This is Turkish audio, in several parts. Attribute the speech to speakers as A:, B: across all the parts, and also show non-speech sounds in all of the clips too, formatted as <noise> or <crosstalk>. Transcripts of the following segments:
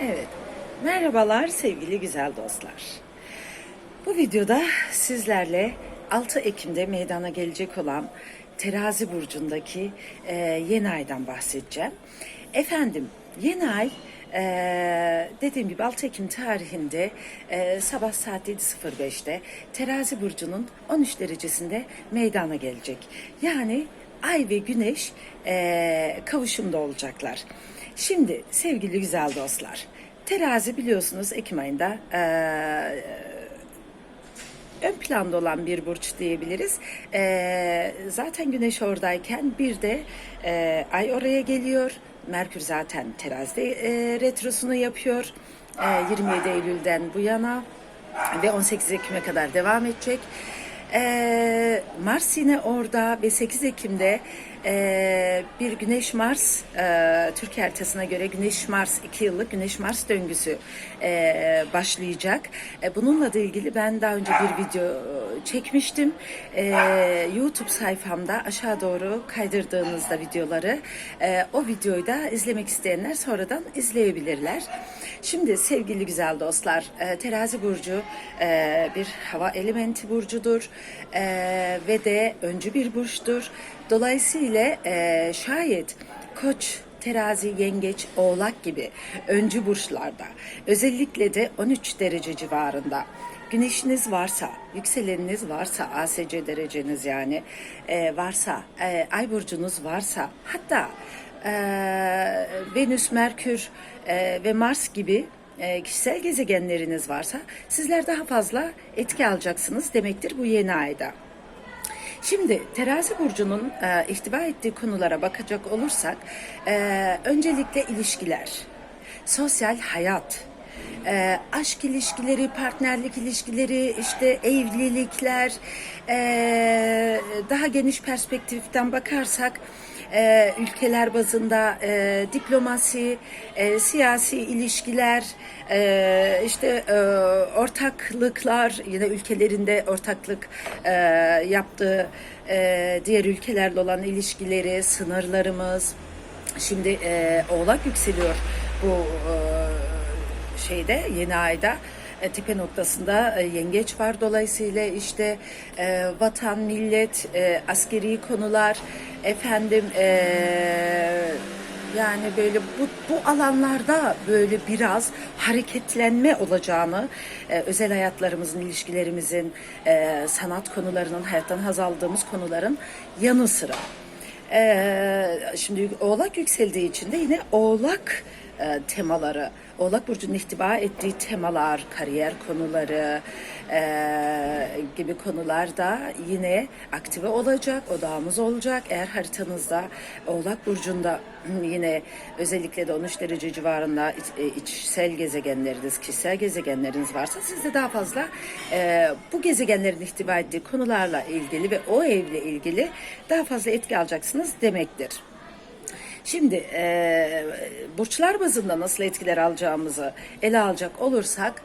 A: Evet. Merhabalar sevgili güzel dostlar. Bu videoda sizlerle 6 Ekim'de meydana gelecek olan Terazi burcundaki e, yeni aydan bahsedeceğim. Efendim, yeni ay e, dediğim gibi 6 Ekim tarihinde e, sabah saat 7.05'te Terazi burcunun 13 derecesinde meydana gelecek. Yani ay ve güneş e, kavuşumda olacaklar. Şimdi sevgili güzel dostlar, terazi biliyorsunuz Ekim ayında e, ön planda olan bir burç diyebiliriz. E, zaten güneş oradayken bir de e, ay oraya geliyor. Merkür zaten terazide e, retrosunu yapıyor. E, 27 Eylül'den bu yana ve 18 Ekim'e kadar devam edecek. Ee, Mars yine orada ve 8 Ekim'de e, bir Güneş Mars e, Türkiye haritasına göre Güneş Mars 2 yıllık Güneş Mars döngüsü e, başlayacak. E, bununla da ilgili ben daha önce bir video çekmiştim. E, YouTube sayfamda aşağı doğru kaydırdığınızda videoları e, o videoyu da izlemek isteyenler sonradan izleyebilirler. Şimdi sevgili güzel dostlar, e, Terazi burcu e, bir hava elementi burcudur e, ve de öncü bir burçtur. Dolayısıyla e, şayet Koç terazi, yengeç, oğlak gibi öncü burçlarda özellikle de 13 derece civarında güneşiniz varsa, yükseleniniz varsa, ASC dereceniz yani e, varsa, e, ay burcunuz varsa hatta e, Venüs, Merkür e, ve Mars gibi e, kişisel gezegenleriniz varsa sizler daha fazla etki alacaksınız demektir bu yeni ayda. Şimdi terazi burcunun e, ihtiva ettiği konulara bakacak olursak e, öncelikle ilişkiler, sosyal hayat, e, aşk ilişkileri, partnerlik ilişkileri, işte evlilikler, e, daha geniş perspektiften bakarsak e, ülkeler bazında e, diplomasi, e, siyasi ilişkiler, e, işte e, ortaklıklar, yine ülkelerinde ortaklık e, yaptığı e, diğer ülkelerle olan ilişkileri, sınırlarımız. Şimdi e, Oğlak yükseliyor bu e, şeyde yeni ayda e, tepe noktasında e, yengeç var dolayısıyla işte e, vatan, millet, e, askeri konular efendim yani böyle bu, bu alanlarda böyle biraz hareketlenme olacağını, özel hayatlarımızın, ilişkilerimizin, sanat konularının, hayattan haz aldığımız konuların yanı sıra. E, şimdi Oğlak yükseldiği için de yine Oğlak e, temaları, Oğlak Burcu'nun ihtiva ettiği temalar, kariyer konuları e, gibi konular da yine aktive olacak, odağımız olacak. Eğer haritanızda Oğlak Burcu'nda <clears throat> yine özellikle de 13 derece civarında iç, e, içsel gezegenleriniz, kişisel gezegenleriniz varsa siz de daha fazla e, bu gezegenlerin ihtiva ettiği konularla ilgili ve o evle ilgili daha fazla etki alacaksınız demektir. Şimdi e, burçlar bazında nasıl etkiler alacağımızı ele alacak olursak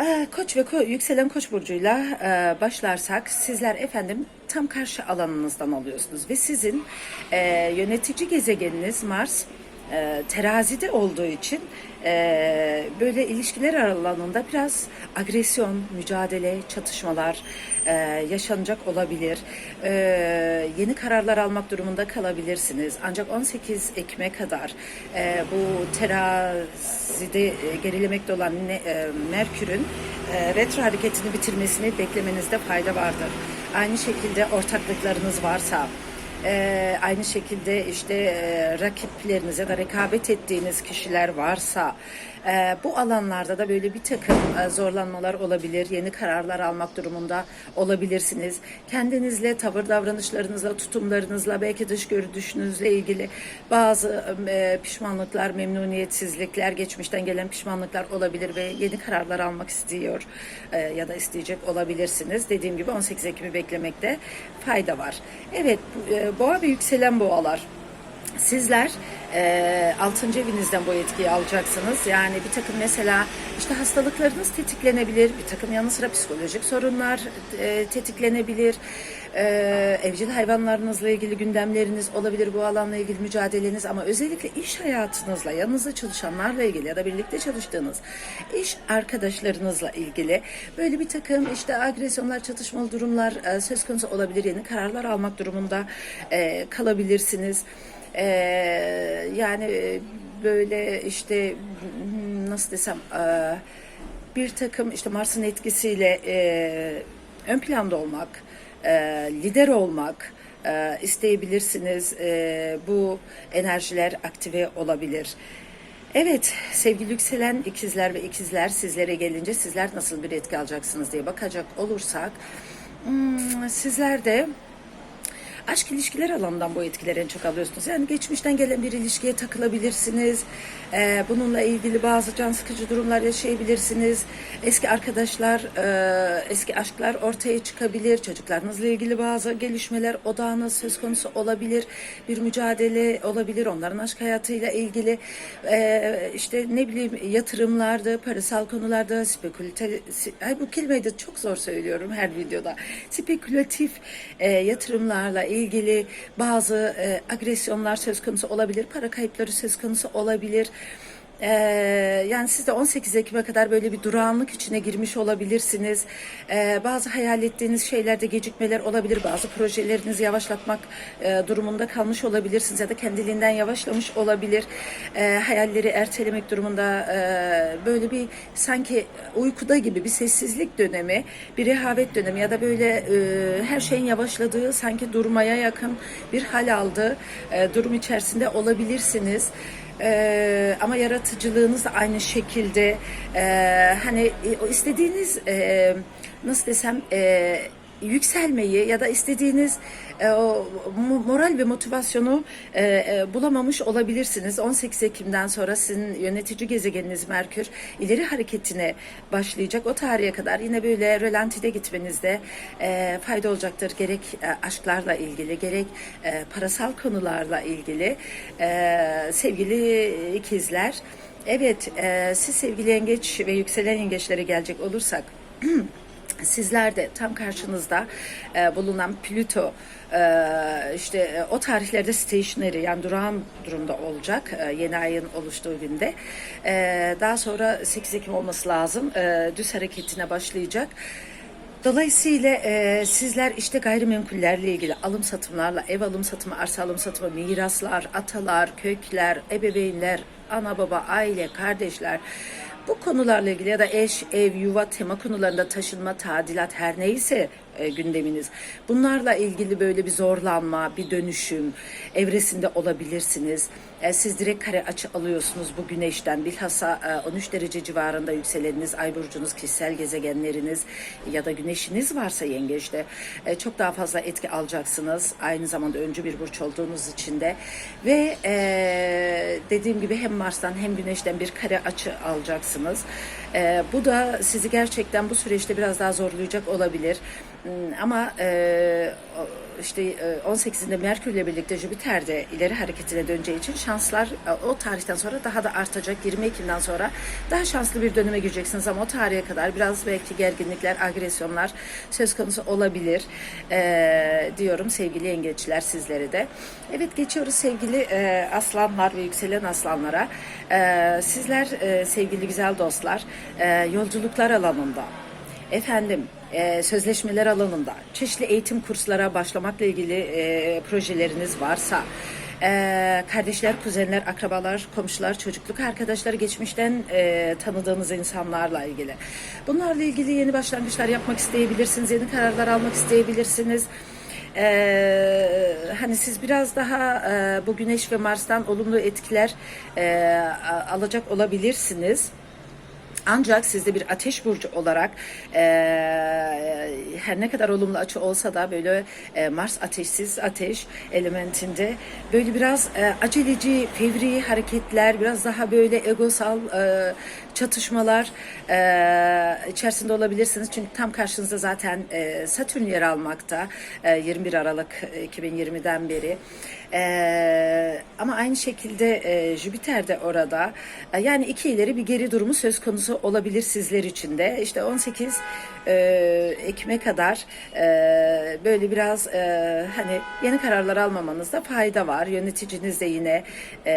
A: e, Koç ve ko- yükselen Koç burcuyla e, başlarsak sizler efendim tam karşı alanınızdan alıyorsunuz ve sizin e, yönetici gezegeniniz Mars e, terazide olduğu için e, böyle ilişkiler alanında biraz agresyon, mücadele, çatışmalar e, yaşanacak olabilir. E, yeni kararlar almak durumunda kalabilirsiniz. Ancak 18 Ekim'e kadar e, bu terazide e, gerilemekte olan ne, e, Merkür'ün e, retro hareketini bitirmesini beklemenizde fayda vardır. Aynı şekilde ortaklıklarınız varsa, ee, aynı şekilde işte e, rakipleriniz ya da rekabet ettiğiniz kişiler varsa bu alanlarda da böyle bir takım e, zorlanmalar olabilir. Yeni kararlar almak durumunda olabilirsiniz. Kendinizle, tavır davranışlarınızla, tutumlarınızla, belki dış görünüşünüzle ilgili bazı e, pişmanlıklar, memnuniyetsizlikler, geçmişten gelen pişmanlıklar olabilir ve yeni kararlar almak istiyor e, ya da isteyecek olabilirsiniz. Dediğim gibi 18 Ekim'i beklemekte fayda var. Evet, boğa ve yükselen boğalar. Sizler e, 6. evinizden bu etkiyi alacaksınız. Yani bir takım mesela işte hastalıklarınız tetiklenebilir. Bir takım yanı sıra psikolojik sorunlar e, tetiklenebilir. Ee, evcil hayvanlarınızla ilgili gündemleriniz olabilir bu alanla ilgili mücadeleniz ama özellikle iş hayatınızla, yanınızda çalışanlarla ilgili ya da birlikte çalıştığınız iş arkadaşlarınızla ilgili böyle bir takım işte agresyonlar, çatışmalı durumlar e, söz konusu olabilir. Yeni kararlar almak durumunda e, kalabilirsiniz. E, yani böyle işte nasıl desem e, bir takım işte Mars'ın etkisiyle e, ön planda olmak, e, lider olmak e, isteyebilirsiniz. E, bu enerjiler aktive olabilir. Evet sevgili yükselen ikizler ve ikizler sizlere gelince sizler nasıl bir etki alacaksınız diye bakacak olursak hmm, sizler de aşk ilişkiler alanından bu etkileri en çok alıyorsunuz. Yani geçmişten gelen bir ilişkiye takılabilirsiniz. Ee, bununla ilgili bazı can sıkıcı durumlar yaşayabilirsiniz. Eski arkadaşlar, e, eski aşklar ortaya çıkabilir. Çocuklarınızla ilgili bazı gelişmeler odağınız söz konusu olabilir. Bir mücadele olabilir. Onların aşk hayatıyla ilgili e, işte ne bileyim yatırımlarda, parasal konularda, spekülte, ay bu kelimeyi de çok zor söylüyorum her videoda. Spekülatif e, yatırımlarla ilgili bazı e, agresyonlar söz konusu olabilir. Para kayıpları söz konusu olabilir. Ee, yani siz de 18 Ekim'e kadar böyle bir durağanlık içine girmiş olabilirsiniz. Ee, bazı hayal ettiğiniz şeylerde gecikmeler olabilir. Bazı projelerinizi yavaşlatmak e, durumunda kalmış olabilirsiniz ya da kendiliğinden yavaşlamış olabilir. Ee, hayalleri ertelemek durumunda e, böyle bir sanki uykuda gibi bir sessizlik dönemi, bir rehavet dönemi ya da böyle e, her şeyin yavaşladığı sanki durmaya yakın bir hal aldığı e, durum içerisinde olabilirsiniz. Ee, ama yaratıcılığınız aynı şekilde e, hani e, o istediğiniz e, nasıl desem e, yükselmeyi ya da istediğiniz e, o mo- moral ve motivasyonu e, e, bulamamış olabilirsiniz. 18 Ekim'den sonra sizin yönetici gezegeniniz Merkür ileri hareketine başlayacak. O tarihe kadar yine böyle rölantide gitmenizde e, fayda olacaktır. Gerek e, aşklarla ilgili, gerek e, parasal konularla ilgili. E, sevgili ikizler, evet e, siz sevgili yengeç ve yükselen yengeçlere gelecek olursak <clears throat> Sizler de tam karşınızda e, bulunan Plüto e, işte e, o tarihlerde stationary yani durağan durumda olacak e, yeni ayın oluştuğu günde. E, daha sonra 8 Ekim olması lazım e, düz hareketine başlayacak. Dolayısıyla e, sizler işte gayrimenkullerle ilgili alım satımlarla, ev alım satımı, arsa alım satımı, miraslar, atalar, kökler, ebeveynler, ana baba, aile, kardeşler bu konularla ilgili ya da eş, ev, yuva tema konularında taşınma, tadilat her neyse e, gündeminiz. Bunlarla ilgili böyle bir zorlanma, bir dönüşüm evresinde olabilirsiniz. E, siz direkt kare açı alıyorsunuz bu güneşten. Bilhassa e, 13 derece civarında yükseleniniz, ay burcunuz, kişisel gezegenleriniz ya da güneşiniz varsa yengeçte e, çok daha fazla etki alacaksınız. Aynı zamanda öncü bir burç olduğunuz için de. Ve e, dediğim gibi hem Mars'tan hem güneşten bir kare açı alacaksınız. E, bu da sizi gerçekten bu süreçte biraz daha zorlayacak olabilir. Hmm, Ama e, işte e, 18'inde Merkür ile birlikte Jüpiter de ileri hareketine döneceği için şanslar e, o tarihten sonra daha da artacak. 20 Ekim'den sonra daha şanslı bir döneme gireceksiniz ama o tarihe kadar biraz belki gerginlikler, agresyonlar söz konusu olabilir e, diyorum sevgili yengeçler sizlere de. Evet geçiyoruz sevgili e, aslanlar ve yükselen aslanlara. E, sizler e, sevgili güzel dostlar e, yolculuklar alanında efendim e, sözleşmeler alanında çeşitli eğitim kurslara başlamakla ilgili e, projeleriniz varsa e, kardeşler, kuzenler, akrabalar, komşular, çocukluk arkadaşları, geçmişten tanıdığınız insanlarla ilgili. Bunlarla ilgili yeni başlangıçlar yapmak isteyebilirsiniz, yeni kararlar almak isteyebilirsiniz. Ee, hani siz biraz daha e, bu Güneş ve Mars'tan olumlu etkiler e, alacak olabilirsiniz. Ancak sizde bir ateş burcu olarak e, her ne kadar olumlu açı olsa da böyle e, Mars ateşsiz ateş elementinde böyle biraz e, aceleci, fevri hareketler, biraz daha böyle egosal e, çatışmalar e, içerisinde olabilirsiniz. Çünkü tam karşınızda zaten e, Satürn yer almakta e, 21 Aralık 2020'den beri. E, ama aynı şekilde e, Jüpiter de orada. E, yani iki ileri bir geri durumu söz konusu olabilir sizler için de. İşte 18 e, Ekim'e kadar e, böyle biraz e, hani yeni kararlar almamanızda fayda var. Yöneticiniz de yine e,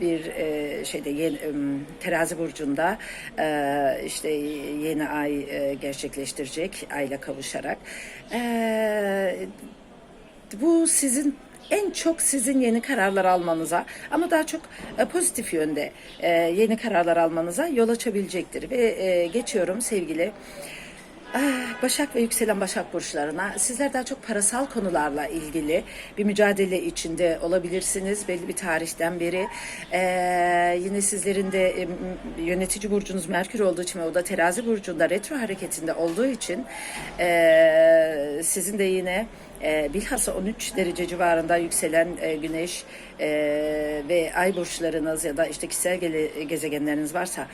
A: bir e, şeyde yeni, terazi burcunda e, işte yeni ay e, gerçekleştirecek ayla kavuşarak. E, bu sizin en çok sizin yeni kararlar almanıza ama daha çok e, pozitif yönde e, yeni kararlar almanıza yol açabilecektir. Ve e, geçiyorum sevgili Başak ve yükselen Başak burçlarına sizler daha çok parasal konularla ilgili bir mücadele içinde olabilirsiniz belli bir tarihten beri. Ee, yine sizlerin de yönetici burcunuz Merkür olduğu için ve o da terazi burcunda retro hareketinde olduğu için ee, sizin de yine e, bilhassa 13 derece civarında yükselen e, güneş e, ve ay burçlarınız ya da işte kişisel gezegenleriniz varsa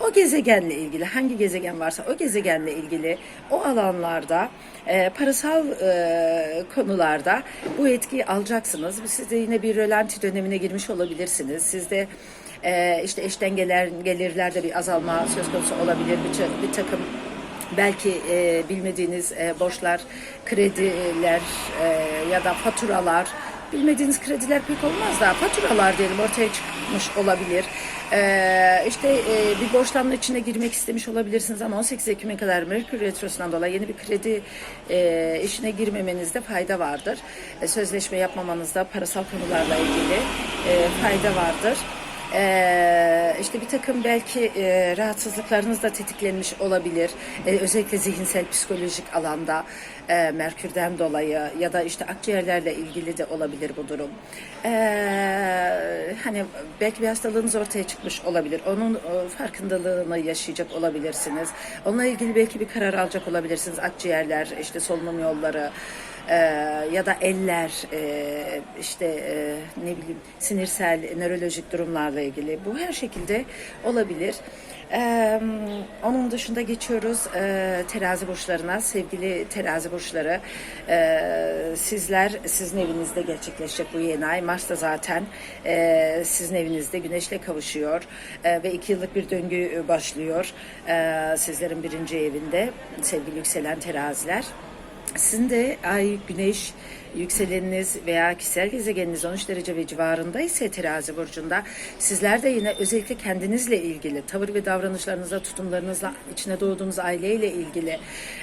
A: o gezegenle ilgili hangi gezegen varsa o gezegenle ilgili o alanlarda e, parasal e, konularda bu etkiyi alacaksınız. Siz de yine bir rölanti dönemine girmiş olabilirsiniz. Siz de e, işte eşten gelir, gelirlerde bir azalma söz konusu olabilir. Bir, bir takım belki e, bilmediğiniz e, borçlar, krediler e, ya da faturalar bilmediğiniz krediler pek olmaz da faturalar diyelim ortaya çıkmış olabilir. Ee, işte e, bir borçlanma içine girmek istemiş olabilirsiniz ama 18 Ekim'e kadar Merkür Retrosu'ndan dolayı yeni bir kredi e, işine girmemenizde fayda vardır. E, sözleşme yapmamanızda parasal konularla ilgili fayda vardır. Ee, işte bir takım belki e, rahatsızlıklarınız da tetiklenmiş olabilir. Ee, özellikle zihinsel, psikolojik alanda e, Merkür'den dolayı ya da işte akciğerlerle ilgili de olabilir bu durum. Ee, hani belki bir hastalığınız ortaya çıkmış olabilir. Onun e, farkındalığını yaşayacak olabilirsiniz. Onunla ilgili belki bir karar alacak olabilirsiniz. Akciğerler, işte solunum yolları, ee, ya da eller e, işte e, ne bileyim sinirsel nörolojik durumlarla ilgili bu her şekilde olabilir. Ee, onun dışında geçiyoruz e, terazi burçlarına sevgili terazi burçları e, sizler sizin evinizde gerçekleşecek bu yeni ay Mars da zaten e, sizin evinizde güneşle kavuşuyor e, ve iki yıllık bir döngü başlıyor e, sizlerin birinci evinde sevgili yükselen teraziler. Sizin de ay, güneş, yükseleniniz veya kişisel gezegeniniz 13 derece ve civarında ise terazi burcunda sizler de yine özellikle kendinizle ilgili tavır ve davranışlarınızla, tutumlarınızla, içine doğduğunuz aileyle ilgili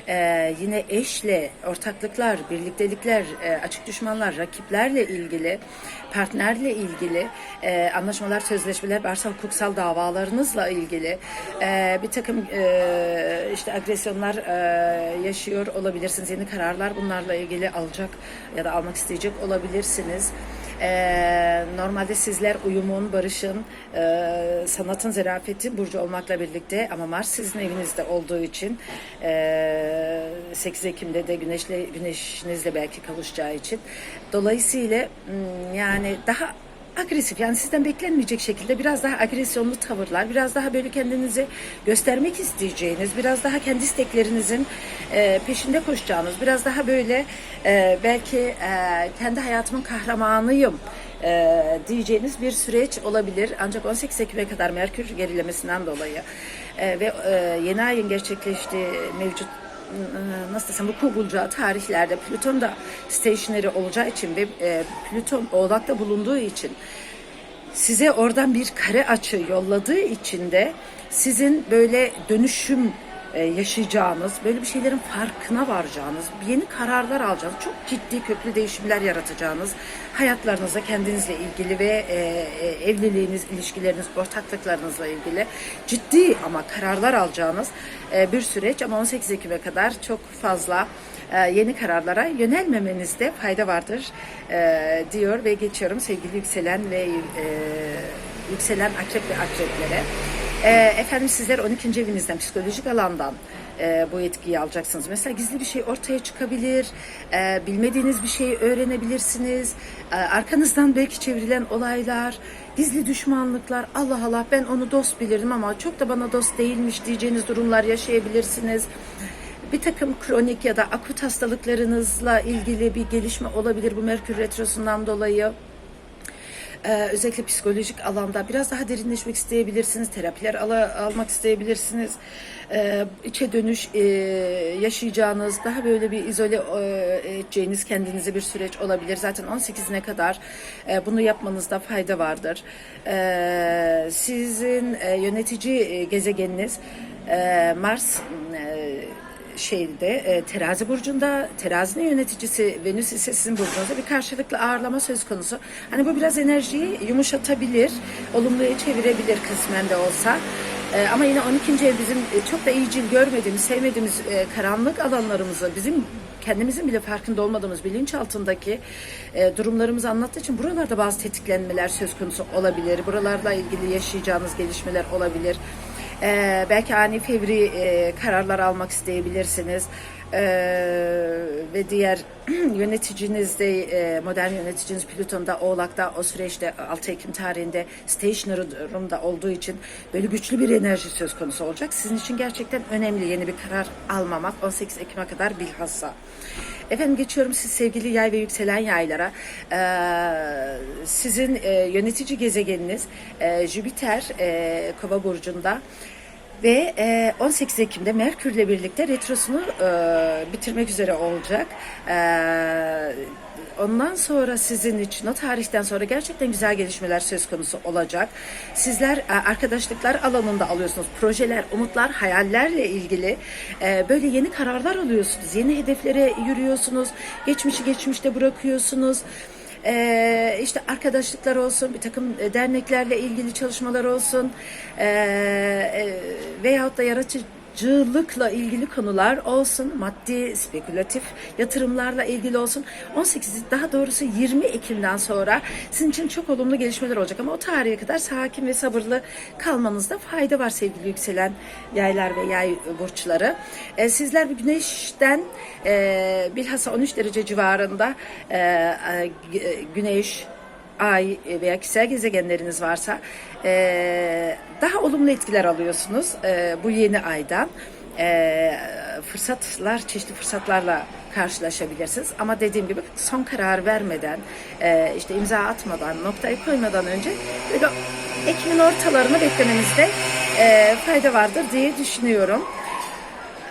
A: e, yine eşle, ortaklıklar, birliktelikler, e, açık düşmanlar, rakiplerle ilgili, partnerle ilgili e, anlaşmalar, sözleşmeler, varsa hukuksal davalarınızla ilgili e, bir takım e, işte agresyonlar e, yaşıyor olabilirsiniz. Yeni kararlar bunlarla ilgili alacak ya da almak isteyecek olabilirsiniz. Ee, normalde sizler uyumun, barışın, e, sanatın, zarafetin burcu olmakla birlikte ama Mars sizin evinizde olduğu için e, 8 Ekim'de de güneşle güneşinizle belki kavuşacağı için. Dolayısıyla hmm, yani daha agresif yani sizden beklenmeyecek şekilde biraz daha agresyonlu tavırlar, biraz daha böyle kendinizi göstermek isteyeceğiniz, biraz daha kendi isteklerinizin e, peşinde koşacağınız, biraz daha böyle e, belki e, kendi hayatımın kahramanıyım e, diyeceğiniz bir süreç olabilir. Ancak 18 Ekim'e kadar Merkür gerilemesinden dolayı e, ve e, yeni ayın gerçekleştiği mevcut nasıl desem vuku bulacağı tarihlerde Plüton da stationary olacağı için ve e, Plüton oğlakta bulunduğu için size oradan bir kare açı yolladığı için de sizin böyle dönüşüm yaşayacağınız, böyle bir şeylerin farkına varacağınız, yeni kararlar alacağınız, çok ciddi köklü değişimler yaratacağınız, hayatlarınızda kendinizle ilgili ve e, e, evliliğiniz, ilişkileriniz, ortaklıklarınızla ilgili ciddi ama kararlar alacağınız e, bir süreç ama 18 Ekim'e kadar çok fazla e, yeni kararlara yönelmemenizde fayda vardır e, diyor ve geçiyorum sevgili yükselen ve e, yükselen akrep ve akreplere. E, efendim sizler 12. evinizden psikolojik alandan e, bu etkiyi alacaksınız. Mesela gizli bir şey ortaya çıkabilir, e, bilmediğiniz bir şeyi öğrenebilirsiniz, e, arkanızdan belki çevrilen olaylar, gizli düşmanlıklar, Allah Allah ben onu dost bilirdim ama çok da bana dost değilmiş diyeceğiniz durumlar yaşayabilirsiniz bir takım kronik ya da akut hastalıklarınızla ilgili bir gelişme olabilir bu Merkür Retrosu'ndan dolayı. Ee, özellikle psikolojik alanda biraz daha derinleşmek isteyebilirsiniz. Terapiler ala- almak isteyebilirsiniz. Ee, içe dönüş e, yaşayacağınız, daha böyle bir izole e, edeceğiniz kendinize bir süreç olabilir. Zaten 18'ine kadar e, bunu yapmanızda fayda vardır. Sizin e, yönetici e, gezegeniniz e, Mars e, şeyde e, terazi burcunda terazinin yöneticisi Venüs ise sizin burcunuzda bir karşılıklı ağırlama söz konusu. Hani bu biraz enerjiyi yumuşatabilir, olumluya çevirebilir kısmen de olsa. E, ama yine 12. ev bizim e, çok da iyicil görmediğimiz, sevmediğimiz e, karanlık alanlarımızı bizim kendimizin bile farkında olmadığımız bilinç altındaki e, durumlarımızı anlattığı için buralarda bazı tetiklenmeler söz konusu olabilir. Buralarla ilgili yaşayacağınız gelişmeler olabilir. Ee, belki ani fevri e, kararlar almak isteyebilirsiniz. Ee, ve diğer <clears throat> yöneticiniz de e, modern yöneticiniz Plüton'da Oğlak'ta o süreçte 6 Ekim tarihinde stationary durumda olduğu için böyle güçlü bir enerji söz konusu olacak. Sizin için gerçekten önemli yeni bir karar almamak 18 Ekim'e kadar bilhassa. Efendim geçiyorum siz sevgili yay ve yükselen yaylara. Ee, sizin e, yönetici gezegeniniz e, Jüpiter e, Kova burcunda ve e, 18 Ekim'de Merkür'le birlikte retrosunu e, bitirmek üzere olacak. E, ondan sonra sizin için o tarihten sonra gerçekten güzel gelişmeler söz konusu olacak. Sizler e, arkadaşlıklar alanında alıyorsunuz. Projeler, umutlar, hayallerle ilgili e, böyle yeni kararlar alıyorsunuz. Yeni hedeflere yürüyorsunuz. Geçmişi geçmişte bırakıyorsunuz. Ee, işte arkadaşlıklar olsun, bir takım e, derneklerle ilgili çalışmalar olsun ee, e, veyahut da yaratıcılıkla ilgili konular olsun, maddi, spekülatif yatırımlarla ilgili olsun. 18 daha doğrusu 20 Ekim'den sonra sizin için çok olumlu gelişmeler olacak ama o tarihe kadar sakin ve sabırlı kalmanızda fayda var sevgili yükselen yaylar ve yay burçları. Ee, sizler güneşten e, bilhassa 13 derece civarında e, e, güneş, ay veya kişisel gezegenleriniz varsa e, daha olumlu etkiler alıyorsunuz e, bu yeni aydan. E, fırsatlar, çeşitli fırsatlarla karşılaşabilirsiniz. Ama dediğim gibi son karar vermeden, e, işte imza atmadan, noktayı koymadan önce böyle Ekim'in ortalarını beklemenizde e, fayda vardır diye düşünüyorum.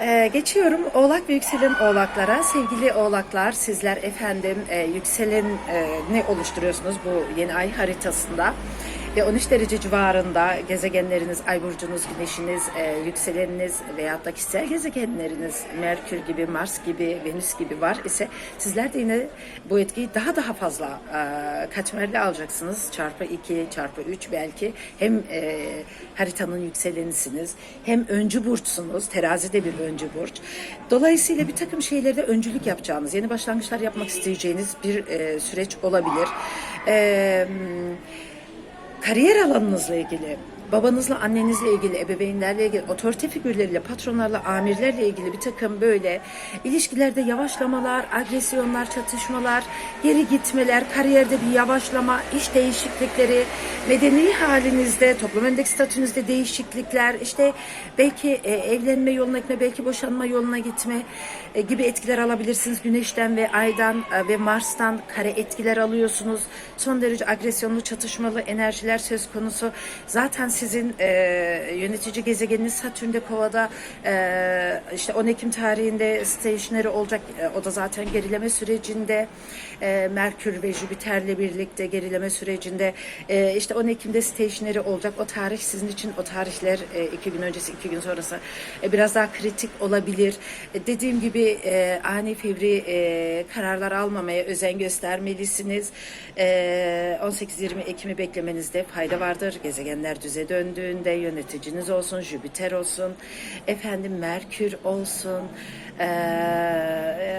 A: Ee, geçiyorum Oğlak ve yükselen Oğlaklara. Sevgili Oğlaklar sizler efendim e, yükselen e, oluşturuyorsunuz bu yeni ay haritasında? Ve 13 derece civarında gezegenleriniz, ay burcunuz, güneşiniz, e, yükseleniniz veyahut da kişisel gezegenleriniz Merkür gibi, Mars gibi, Venüs gibi var ise sizler de yine bu etkiyi daha daha fazla e, katmerli alacaksınız. Çarpı 2, çarpı 3 belki. Hem e, haritanın yükselenisiniz, hem öncü burçsunuz. Terazi de bir öncü burç. Dolayısıyla bir takım şeylerde öncülük yapacağınız, yeni başlangıçlar yapmak isteyeceğiniz bir e, süreç olabilir. Eee kariyer alanınızla ilgili, babanızla, annenizle ilgili, ebeveynlerle ilgili, otorite figürleriyle, patronlarla, amirlerle ilgili bir takım böyle ilişkilerde yavaşlamalar, agresyonlar, çatışmalar, geri gitmeler, kariyerde bir yavaşlama, iş değişiklikleri, medeni halinizde, toplum endeks statünüzde değişiklikler, işte belki e, evlenme yoluna gitme, belki boşanma yoluna gitme e, gibi etkiler alabilirsiniz. Güneşten ve aydan e, ve Mars'tan kare etkiler alıyorsunuz. Son derece agresyonlu, çatışmalı enerjiler söz konusu. Zaten sizin e, yönetici gezegeniniz Satürn'de Kova'da e, işte 10 Ekim tarihinde stationary olacak. E, o da zaten gerileme sürecinde. E, Merkür ve Jüpiter'le birlikte gerileme sürecinde. E, işte 10 Ekim'de stationary olacak. O tarih sizin için o tarihler e, iki gün öncesi, iki gün sonrası e, biraz daha kritik olabilir. E, dediğim gibi e, ani fevri e, kararlar almamaya özen göstermelisiniz. E, 18-20 Ekim'i beklemenizde fayda vardır. Gezegenler döndüğünde yöneticiniz olsun, Jüpiter olsun, efendim Merkür olsun. E,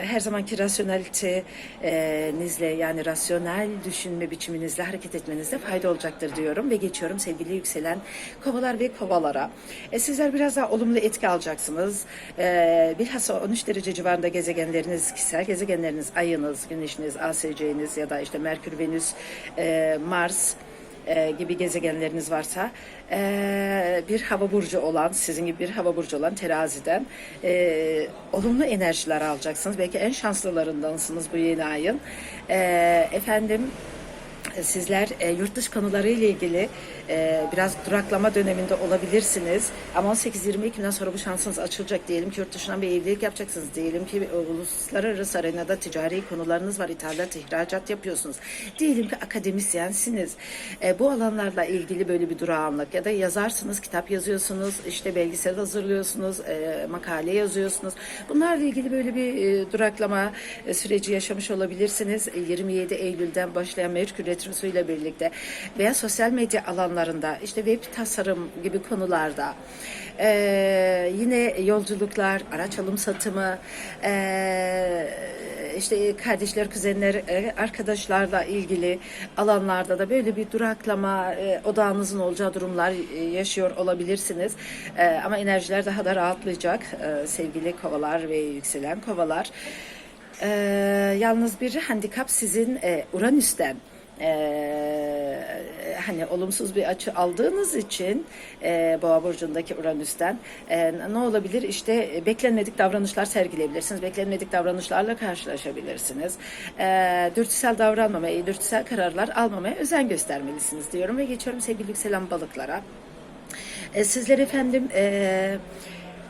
A: her zamanki rasyonelitenizle yani rasyonel düşünme biçiminizle hareket etmenizde fayda olacaktır diyorum ve geçiyorum sevgili yükselen kovalar ve kovalara. E, sizler biraz daha olumlu etki alacaksınız. E, bilhassa 13 derece civarında gezegenleriniz, kişisel gezegenleriniz, ayınız, güneşiniz, ASC'niz ya da işte Merkür, Venüs, e, Mars, e, gibi gezegenleriniz varsa e, bir hava burcu olan sizin gibi bir hava burcu olan teraziden e, olumlu enerjiler alacaksınız. Belki en şanslılarındansınız bu yeni ayın. E, efendim sizler e, yurt dışı konuları ile ilgili e, biraz duraklama döneminde olabilirsiniz. Ama 18-20 Ekim'den sonra bu şansınız açılacak. Diyelim ki yurt dışından bir evlilik yapacaksınız. Diyelim ki uluslararası arenada ticari konularınız var. İthalat, ihracat yapıyorsunuz. Diyelim ki akademisyensiniz. E, bu alanlarla ilgili böyle bir durağanlık ya da yazarsınız, kitap yazıyorsunuz, işte belgesel hazırlıyorsunuz, e, makale yazıyorsunuz. Bunlarla ilgili böyle bir e, duraklama e, süreci yaşamış olabilirsiniz. E, 27 Eylül'den başlayan Merkür Retrosu ile birlikte veya sosyal medya alanlarında işte web tasarım gibi konularda e, yine yolculuklar, araç alım satımı, e, işte kardeşler, kuzenler, arkadaşlarla ilgili alanlarda da böyle bir duraklama, e, odağınızın olacağı durumlar yaşıyor olabilirsiniz. Ama enerjiler daha da rahatlayacak sevgili kovalar ve yükselen kovalar. Yalnız bir handikap sizin e, Uranüs'ten e, hani olumsuz bir açı aldığınız için e, Boğa burcundaki Uranüs'ten e, ne olabilir? İşte e, beklenmedik davranışlar sergileyebilirsiniz. Beklenmedik davranışlarla karşılaşabilirsiniz. E, dürtüsel davranmamaya, dürtüsel kararlar almamaya özen göstermelisiniz diyorum ve geçiyorum sevgili yükselen balıklara. E, sizler efendim e,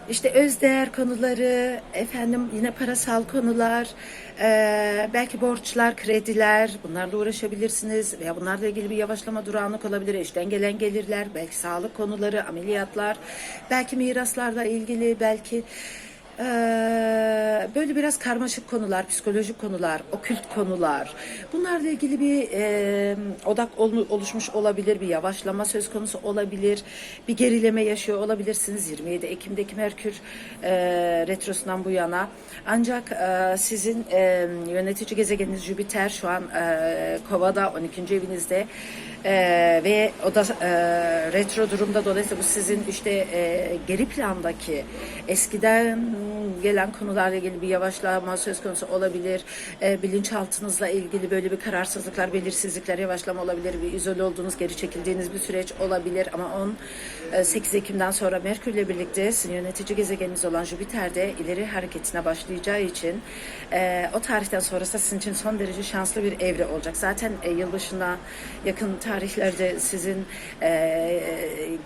A: işte özdeğer konuları, efendim yine parasal konular, e, belki borçlar, krediler bunlarla uğraşabilirsiniz veya bunlarla ilgili bir yavaşlama durağanlık olabilir. Eşten gelen gelirler, belki sağlık konuları, ameliyatlar, belki miraslarla ilgili, belki ee, böyle biraz karmaşık konular, psikolojik konular, okült konular. Bunlarla ilgili bir e, odak ol- oluşmuş olabilir, bir yavaşlama söz konusu olabilir, bir gerileme yaşıyor olabilirsiniz 27 Ekim'deki Merkür e, retrosundan bu yana. Ancak e, sizin e, yönetici gezegeniniz Jüpiter şu an e, Kova'da 12. evinizde. Ee, ve o da e, retro durumda dolayısıyla bu sizin işte e, geri plandaki eskiden gelen konularla ilgili bir yavaşlama söz konusu olabilir. E, bilinçaltınızla ilgili böyle bir kararsızlıklar, belirsizlikler, yavaşlama olabilir. Bir izole olduğunuz, geri çekildiğiniz bir süreç olabilir. Ama 18 Ekim'den sonra Merkür'le birlikte sizin yönetici gezegeniniz olan Jüpiter de ileri hareketine başlayacağı için e, o tarihten sonrası sizin için son derece şanslı bir evre olacak. Zaten e, yılbaşına yakın tarihlerde sizin e,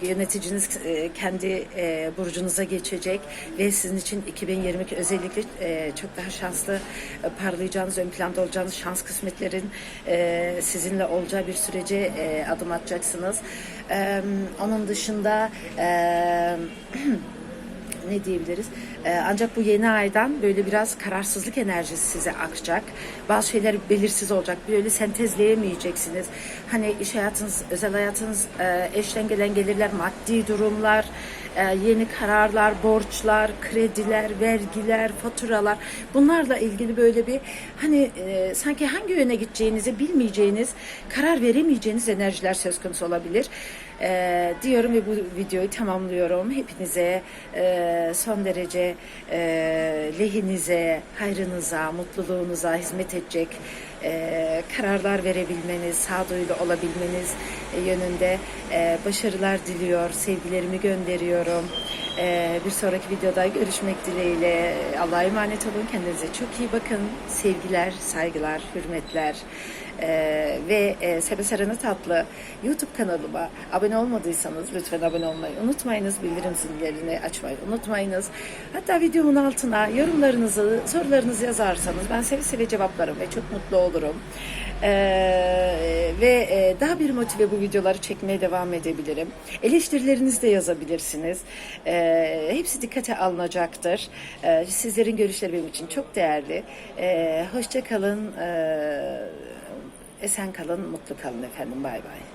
A: yöneticiniz e, kendi e, burcunuza geçecek ve sizin için 2022 özellikle e, çok daha şanslı e, parlayacağınız, ön planda olacağınız şans kısmetlerin e, sizinle olacağı bir sürece e, adım atacaksınız. E, onun dışında e, <clears throat> ne diyebiliriz? Ee, ancak bu yeni aydan böyle biraz kararsızlık enerjisi size akacak. Bazı şeyler belirsiz olacak. Böyle sentezleyemeyeceksiniz. Hani iş hayatınız, özel hayatınız, e, eşten gelen gelirler, maddi durumlar, yeni kararlar, borçlar, krediler, vergiler, faturalar. Bunlarla ilgili böyle bir hani e, sanki hangi yöne gideceğinizi bilmeyeceğiniz, karar veremeyeceğiniz enerjiler söz konusu olabilir. E, diyorum ve bu videoyu tamamlıyorum. Hepinize e, son derece e, lehinize, hayrınıza, mutluluğunuza hizmet edecek e, kararlar verebilmeniz, sağduyulu olabilmeniz e, yönünde e, başarılar diliyor, sevgilerimi gönderiyorum. E, bir sonraki videoda görüşmek dileğiyle. Allah'a emanet olun. Kendinize çok iyi bakın. Sevgiler, saygılar, hürmetler. Ee, ve e, Sebe Sarana Tatlı YouTube kanalıma abone olmadıysanız lütfen abone olmayı unutmayınız. Bildirim zillerini açmayı unutmayınız. Hatta videomun altına yorumlarınızı, sorularınızı yazarsanız ben seve seve cevaplarım ve çok mutlu olurum. Ee, ve e, daha bir motive bu videoları çekmeye devam edebilirim. Eleştirilerinizi de yazabilirsiniz. Ee, hepsi dikkate alınacaktır. Ee, sizlerin görüşleri benim için çok değerli. Ee, hoşça kalın. Ee, Esen kalın, mutlu kalın efendim. Bay bay.